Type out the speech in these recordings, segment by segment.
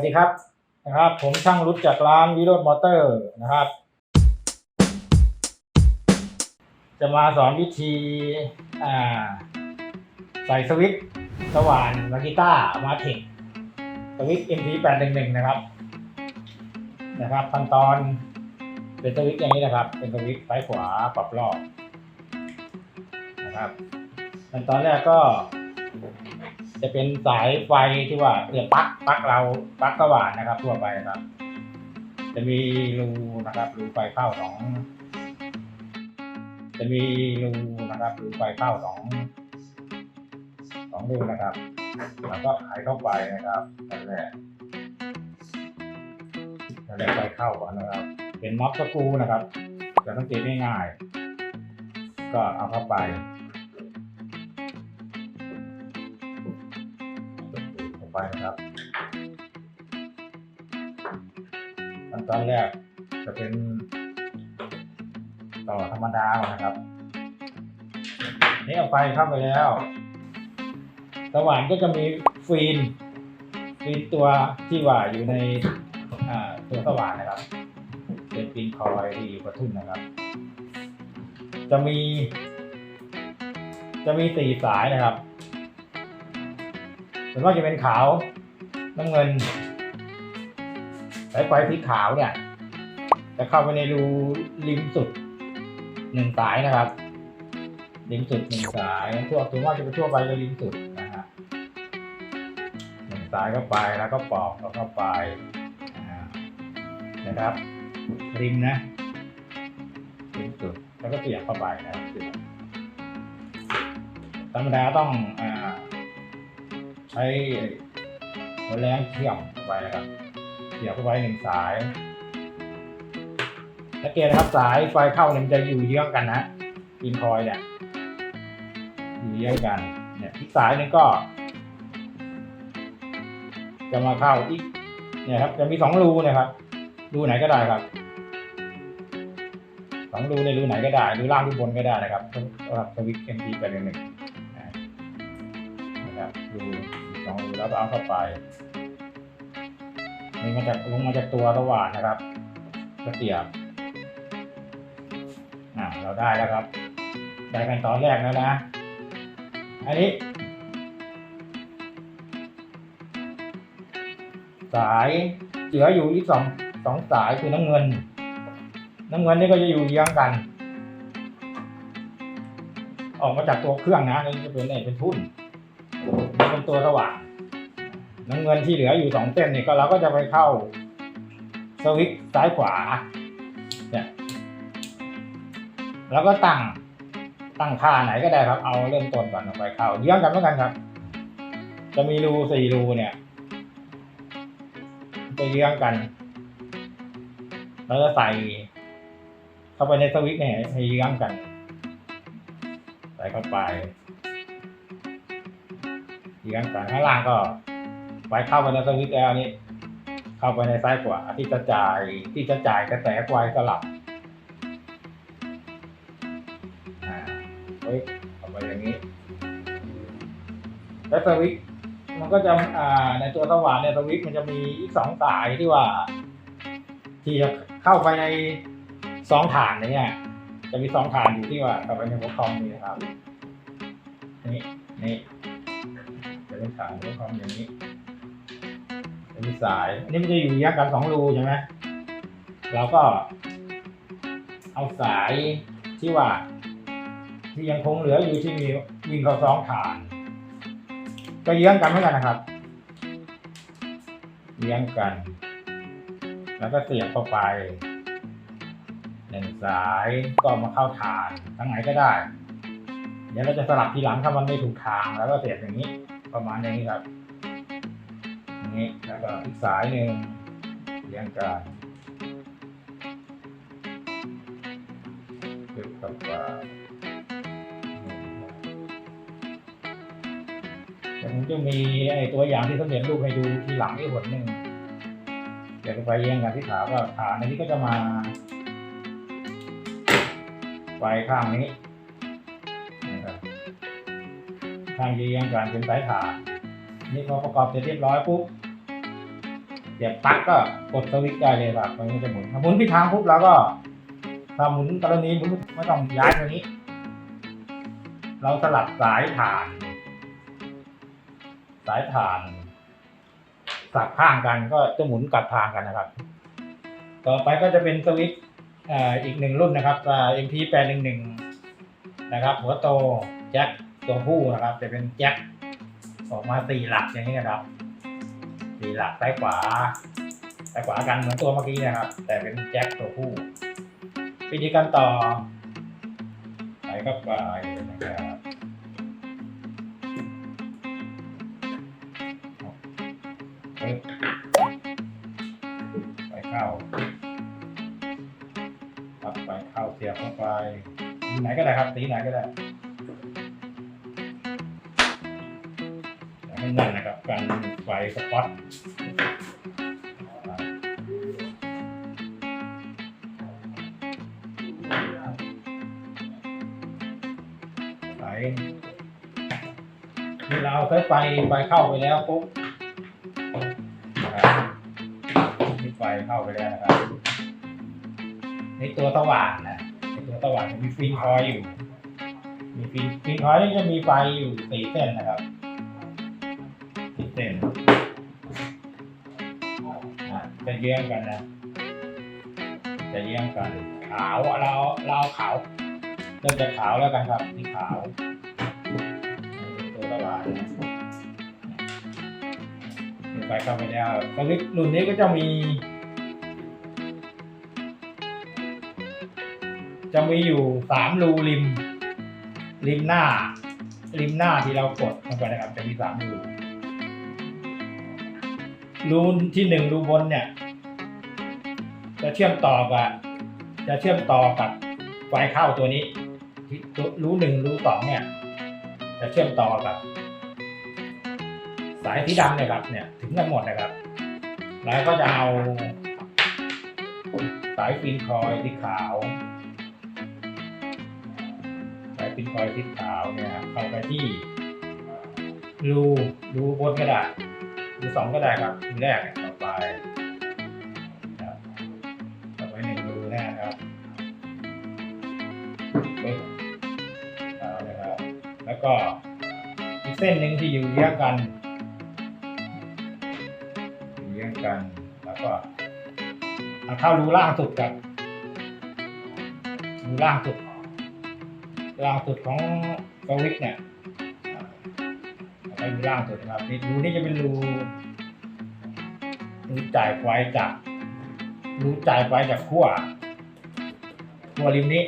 วัสดีครับนะครับ ผมช่างรุดจากร้านวิโรดมอเตอร์นะครับ จะมาสอนวิธีใส่สวิตสว่านมากิต้ามาเทคสวิต MP 8 1 1 นะครับนะครับขั้นตอนเป็นสวิตอย่างนี้นะครับ เป็นสวิตซ้ายขวาปรับรอบนะครับขั้นตอนแรกก็ จะเป็นสายไฟที่ว่าเนี่ยปลั๊กปลั๊กเราปลั๊กสว่านนะครับ ทั่วไปนะครับ จะมีรูนะครับรูไฟเข้าสองจะมีรูนะครับรูไฟเข้าสองสองรูนะครับ แล้วก็ไขเข้าไปนะครับนั่นแหละนั่นแหละไฟเข้าก่อนนะครับ เป็นน็อตสกูนะครับจะสังเกตง่ายๆก็เอาเข้าไป ครับขั้นตอนแรกจะเป็นต่อธรรมดานะครับ นี่เอาไฟเข้าไปแล้วสว่านก็จะมีฟีนฟีนตัวที่ว่าอยู่ในตัวสว่านนะครับ เป็นฟีนคอยที่อยู่กระทุ่นนะครับ จะมี จะมีสี่สายนะครับ ส่วนมากจะเป็นขาวน้ำเงินสายไฟสีขาวเนี่ยจะเข้าไปในรูริมสุดหนึ่งสายนะครับ ริมสุดหนึ่งสายทั่วส่วนมากจะไปทั่วไปจะริมสุดนะฮะหนึ่งสายเข้าไปแล้วก็ปอกแล้วเข้าไปนะครับ ริมนะริมสุดแล้วก็เสียบเข้าไปนะครับเสียบธรรมดาต้องอ่า ใช้หัวแรงเชื่อมเข้าไปนะครับเสียบเข้าไปหนึ่งสายสังเกตนะครับสายไฟเข้าเนี่ยมันจะอยู่เยื้องกันนะอินคอยเนี่ยอยู่เยื้องกันเนี่ยอีกสายนึงก็ จะมาเข้าอีกเนี่ยครับจะมีสองรูนะครับรูไหนก็ได้ครับสองรูในรูไหนก็ได้รูล่างรูบนก็ได้นะครับสำหรับสวิตช์เอ็มพีแปดหนึ่งหนึ่ง ดูสองรูแล้วก็เอาเข้าไปนี่มาจากลงมาจากตัวสว่านนะครับก็เสียบอ่าเราได้แล้วครับ ได้ขั้นตอนแรกแล้วนะอันนี้ สายเหลืออยู่อีกสองสองสายคือน้ำเงิน น้ำเงินนี่ก็จะอยู่เยื้องกัน ออกมาจากตัวเครื่องนะนี่จะเป็นเนี่ยเป็นทุ่น เป็นตัวสว่างน้ำเงินที่เหลืออยู่สองเส้นเนี่ยก็เราก็จะไปเข้าสวิตซ้ายขวาเนี่ยแล้วก็ตั้งตั้งค่าไหนก็ได้ครับ เอาเริ่มต้นก่อนเอาไปเข้าเยื้องกันเหมือนกันครับ จะมีรูสี่รูเนี่ยจะเยื้องกันแล้วก็ใส่เข้าไปในสวิตเนี่ยให้เยื้องกัน ใส่เข้าไป เยื้องกันข้างล่างก็ไว้เข้าไปในสวิตช์แล้วนี้ เข้าไปในซ้ายขวาที่จะจ่ายที่จะจ่ายกระแสไฟสลับอ่าเฮ้ยเข้าไปอย่างนี้ แล้วสวิตช์มันก็จะอ่าในตัวสว่านเนี่ยสวิตช์มันจะมีอีกสองสายที่ว่า ที่จะเข้าไปในสองฐานเนี่ยจะมีสองฐานอยู่ที่ว่าเข้าไปในหัวคอมนี่นะครับนี่นี่ เป็นฐานหัวคอมอย่างนี้จะมีสายอันนี้มันจะอยู่แยกกันสองรูใช่ไหมเราก็ เอาสายที่ว่า ที่ยังคงเหลืออยู่ที่มีวิ่งเข้าสองฐาน ก็เยื้องกันเหมือนกันนะครับเยื้องกัน แล้วก็เสียบเข้าไปหนึ่งสายก็มาเข้าฐานทั้งไหนก็ได้ เดี๋ยวเราจะสลับทีหลังถ้ามันไม่ถูกทางแล้วก็เสียบอย่างนี้ ประมาณอย่างนี้ครับอย่างนี้แล้วก็อีกสายหนึ่งเรียงกันตึกกับว่าเดี๋ยวผมจะมีไอ้ตัวอย่างที่สำเร็จรูปให้ดูทีหลังอีกหนหนึ่งเดี๋ยวไปเรียงกันที่ขาว่าขาในนี้ก็จะมาไฟข้างนี้ ทางเยียงกันเป็นสายฐาน นี่พอประกอบเสร็จเรียบร้อยปุ๊บเดี๋ยวปลั๊กก็กดสวิตช์ได้เลยครับมันก็จะหมุนถ้าหมุนผิดทางปุ๊บเราก็ถ้าหมุนกรณีหมุนไม่ต้องย้ายตัวนี้ เราสลับสายฐาน สายฐานสับข้างกันก็จะหมุนกลับทางกันนะครับ ต่อไปก็จะเป็นสวิตช์อีกหนึ่งรุ่นนะครับอ่า MP 8 1 1 นะครับ หัวโตแจ็ค ตัวผู้นะครับ จะเป็นแจ็คออกมาสี่หลักอย่างนี้นะครับสี่หลักซ้ายขวาซ้ายขวากันเหมือนตัวเมื่อกี้นะครับ แต่เป็นแจ็คตัวผู้วิธีการต่อไปก็ไปนะครับปึ๊บไปเข้าครับไปเข้าเสียบเข้าไปสีไหนก็ได้ครับสีไหนก็ได้ แน่นนะครับกันไฟสปอตไฟนี่เราเอาสายไฟไฟเข้าไปแล้วปุ๊บนะครับนี่ไฟเข้าไปแล้วนะครับในตัวสว่านนะในตัวสว่านมีฟินคอยอยู่ มีฟินฟินคอยนี่จะมีไฟอยู่สี่เส้นนะครับ เส้นจะเยื้องกันนะ จะเยื้องกัน ขาวเราเราขาวเริ่มจากขาวแล้วกันครับสีขาวตัวสว่านนะมีไฟเข้าไปแล้วสวิตช์รุ่นนี้ก็จะมี จะมีอยู่สามรูริม ริมหน้า ริมหน้าที่เรากดลงไปนะครับ จะมีสามรู รูที่หนึ่งรูบนเนี่ย จะเชื่อมต่อกับจะเชื่อมต่อกับไฟเข้าตัวนี้รูหนึ่งรูสองเนี่ย จะเชื่อมต่อกับ สายสีดำเนี่ยครับ เนี่ย ถึงกันหมดนะครับ แล้วก็จะเอา สายฟินคอยสีขาว สายปินคอยสีขาวเนี่ยเข้าไปที่รูรูบนก็ได้ รูสองก็ได้ครับรูแรกเนี่ยต่อไปครับต่อไปหนึ่งรูนะครับปึ๊บเอาเลยครับ แล้วก็อีกเส้นหนึ่งที่อยู่เยื้องกันอยู่เยื้องกันแล้วก็เอาเข้ารูล่างสุดกับรูล่างสุดล่างสุดของสวิตเนี่ย ไปดูล่างสุดนะครับนี่รูนี่จะเป็นรูรูจ่ายไฟจากรูจ่ายไฟจากขั้วขั้วริมนี้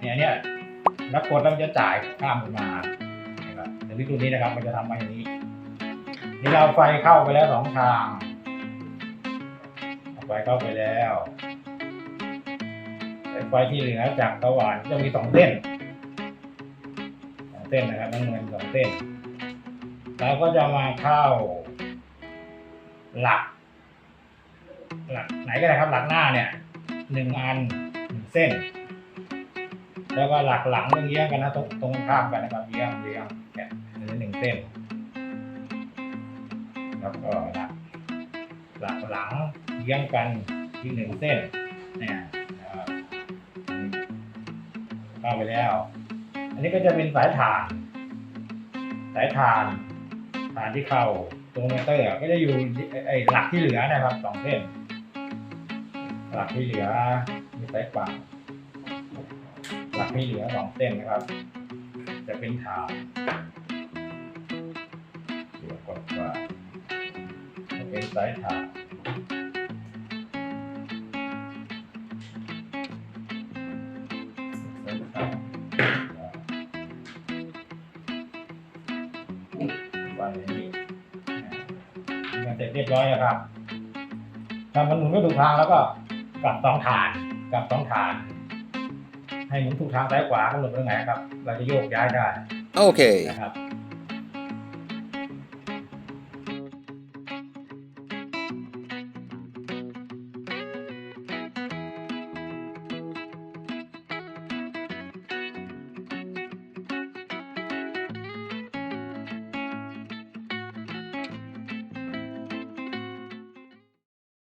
เนี่ยเนี่ยแล้วกดแล้วมันจะจ่ายข้ามมานะครับแต่วิธีนี้นะครับ มันจะทำมาอย่างนี้นี่เราไฟเข้าไปแล้วสองทางไฟเข้าไปแล้วไฟที่เหลือจากสว่านจะมีสองเส้นสองเส้นนะครับน้ำเงินสองเส้น แล้วก็จะมาเข้า หลัก หลักไหนก็ได้ครับหลักหน้าเนี่ยหนึ่งอันหนึ่งเส้น แล้วก็หลักหลังต้องเยี้ยงกันนะตรงตรงข้ามกันนะครับเยี้ยงเยี้ยงเนี่ยหนึ่งเส้น แล้วก็หลักหลักหลังเยี้ยงกันที่หนึ่งเส้นเนี่ยเข้าไปแล้ว อันนี้ก็จะเป็นสายถ่าน สายถ่าน ถ่านที่เข้าตรงมเตอร์ก็จะอยู่ไอ้หลักที่เหลือนะครับสองเส้น หลักที่เหลือมีสายกว่าหลักที่เหลือสองเส้นนะครับ จะเป็นถ่านเหลือกดกว่าจะเป็นสายถ่านสายถ่าน ไปอย่างนี้มันเสร็จเรียบร้อยแล้วครับถ้ามันหมุนไม่ถูกทางแล้วก็กลับสองฐานกลับสองฐาน ให้หมุนถูกทางซ้ายขวากำหนดตรงไหนครับ เราจะโยกย้ายได้ Okay. นะครับ